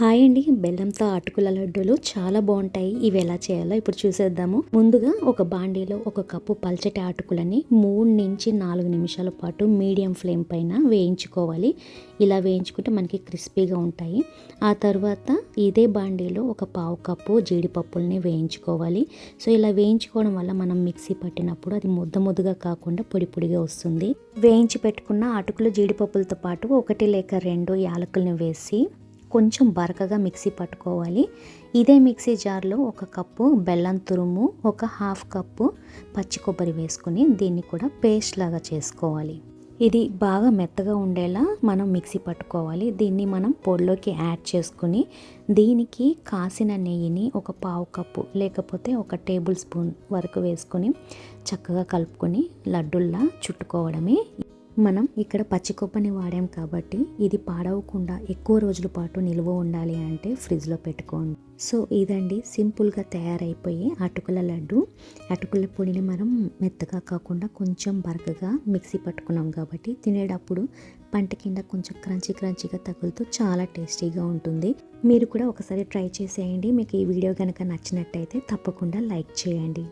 Hi అండి. బెల్లంతో అటుకుల లడ్డూలు చాలా బాగుంటాయి. ఇవి ఎలా చేయాలో ఇప్పుడు చూసేద్దాము. ముందుగా ఒక బాండీలో ఒక కప్పు పల్చటి అటుకులని మూడు నుంచి నాలుగు నిమిషాల పాటు మీడియం ఫ్లేమ్ పైన వేయించుకోవాలి. ఇలా వేయించుకుంటే మనకి క్రిస్పీగా ఉంటాయి. ఆ తర్వాత ఇదే బాండీలో ఒక పావు కప్పు జీడిపప్పుల్ని వేయించుకోవాలి. సో ఇలా వేయించుకోవడం వల్ల మనం మిక్సీ పట్టినప్పుడు అది ముద్ద ముద్దగా కాకుండా పొడి పొడిగా వస్తుంది. వేయించి పెట్టుకున్న అటుకులు జీడిపప్పులతో పాటు ఒకటి లేక రెండు యాలకుల్ని వేసి కొంచెం బరకగా మిక్సీ పట్టుకోవాలి. ఇదే మిక్సీ జార్లో ఒక కప్పు బెల్లం తురుము ఒక హాఫ్ కప్పు పచ్చి కొబ్బరి వేసుకుని దీన్ని కూడా పేస్ట్ లాగా చేసుకోవాలి. ఇది బాగా మెత్తగా ఉండేలా మనం మిక్సీ పట్టుకోవాలి. దీన్ని మనం పొడిలోకి యాడ్ చేసుకుని దీనికి కాసిన నెయ్యిని ఒక పావు కప్పు లేకపోతే ఒక టేబుల్ స్పూన్ వరకు వేసుకొని చక్కగా కలుపుకొని లడ్డుల్లా చుట్టుకోవడమే మనం ఇక్కడ పచ్చి కొబ్బరిని వాడాం కాబట్టి ఇది పాడవకుండా ఎక్కువ రోజుల పాటు నిల్వ ఉండాలి అంటే ఫ్రిడ్జ్లో పెట్టుకోండి. సో ఇదండి సింపుల్గా తయారైపోయి అటుకుల లడ్డు. అటుకుల పొడిని మనం మెత్తగా కాకుండా కొంచెం బరకగా మిక్సీ పట్టుకున్నాం కాబట్టి తినేటప్పుడు పంట కింద కొంచెం క్రంచీ క్రంచీగా తగులుతూ చాలా టేస్టీగా ఉంటుంది. మీరు కూడా ఒకసారి ట్రై చేసేయండి. మీకు ఈ వీడియో కనుక నచ్చినట్టయితే తప్పకుండా లైక్ చేయండి.